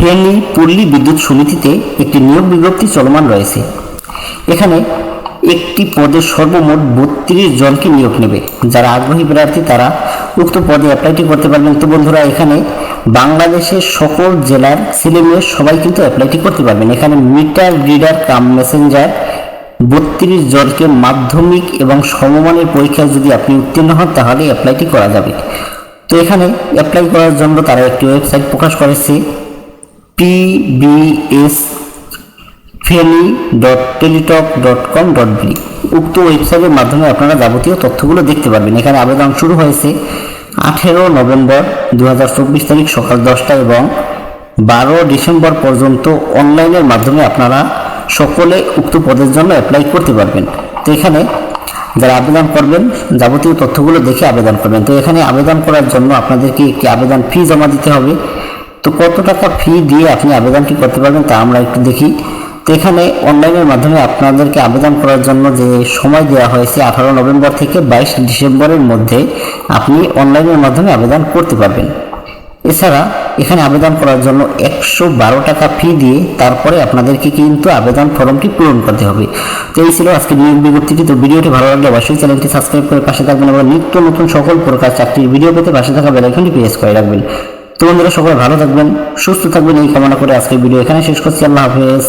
ফেনী পল্লী বিদ্যুৎ সমিতিতে একটি নিয়োগ বিজ্ঞপ্তি চলমান রয়েছে। এখানে একটি পদে সর্বমোট বত্রিশ জনকে নিয়োগ নেবে। যারা আগ্রহী প্রার্থী, তারা উক্ত পদে অ্যাপ্লাইটি করতে পারবেন। তো বন্ধুরা, এখানে বাংলাদেশের সকল জেলার ছেলেমেয়ে সবাই কিন্তু অ্যাপ্লাইটি করতে পারবেন। এখানে মিটার, রিডার, কাম মেসেঞ্জার বত্রিশ জনকে মাধ্যমিক এবং সমমানের পরীক্ষায় যদি আপনি উত্তীর্ণ হন, তাহলে অ্যাপ্লাইটি করা যাবে। তো এখানে অ্যাপ্লাই করার জন্য তারা একটি ওয়েবসাইট প্রকাশ করেছে। P B S Feni dot Teletalk dot com dot B উক্ত ওয়েবসাইটের মাধ্যমে আপনারা যাবতীয় তথ্যগুলো দেখতে পারবেন। এখানে আবেদন শুরু হয়েছে আঠেরো নভেম্বর দু হাজার চব্বিশ তারিখ সকাল দশটা এবং বারো ডিসেম্বর পর্যন্ত অনলাইনের মাধ্যমে আপনারা সকলে উক্ত পদের জন্য অ্যাপ্লাই করতে পারবেন। তো এখানে যারা আবেদন করবেন, যাবতীয় তথ্যগুলো দেখে আবেদন করবেন। তো এখানে আবেদন করার জন্য আপনাদেরকে একটি আবেদন ফি জমা দিতে হবে। তো কত টাকা ফি দিয়ে আপনি আবেদনটি করতে পারবেন তা আমরা একটু দেখি। তো এখানে অনলাইনের মাধ্যমে আপনাদেরকে আবেদন করার জন্য যে সময় দেওয়া হয়েছে আঠারো নভেম্বর থেকে বাইশ ডিসেম্বরের মধ্যে আপনি অনলাইনের মাধ্যমে আবেদন করতে পারবেন। এছাড়া এখানে আবেদন করার জন্য একশো বারো টাকা ফি দিয়ে তারপরে আপনাদেরকে কিন্তু আবেদন ফর্মটি পূরণ করতে হবে। তো এই ছিল আজকে নিয়োগ বিজ্ঞপ্তিটি। তো ভিডিওটি ভালো লাগলে অবশ্যই চ্যানেলটি সাবস্ক্রাইব করে পাশে থাকবেন এবং নিত্য নতুন সকল প্রকার চাকরির ভিডিও পেতে পাশে থাকা বেলাইকনটি প্রেস করে রাখবেন। তো বন্ধুরা, সকলে ভালো থাকবেন, সুস্থ থাকবেন। এই কামনা করে আজকের ভিডিও এখানে শেষ করছি। আল্লাহ হাফেজ।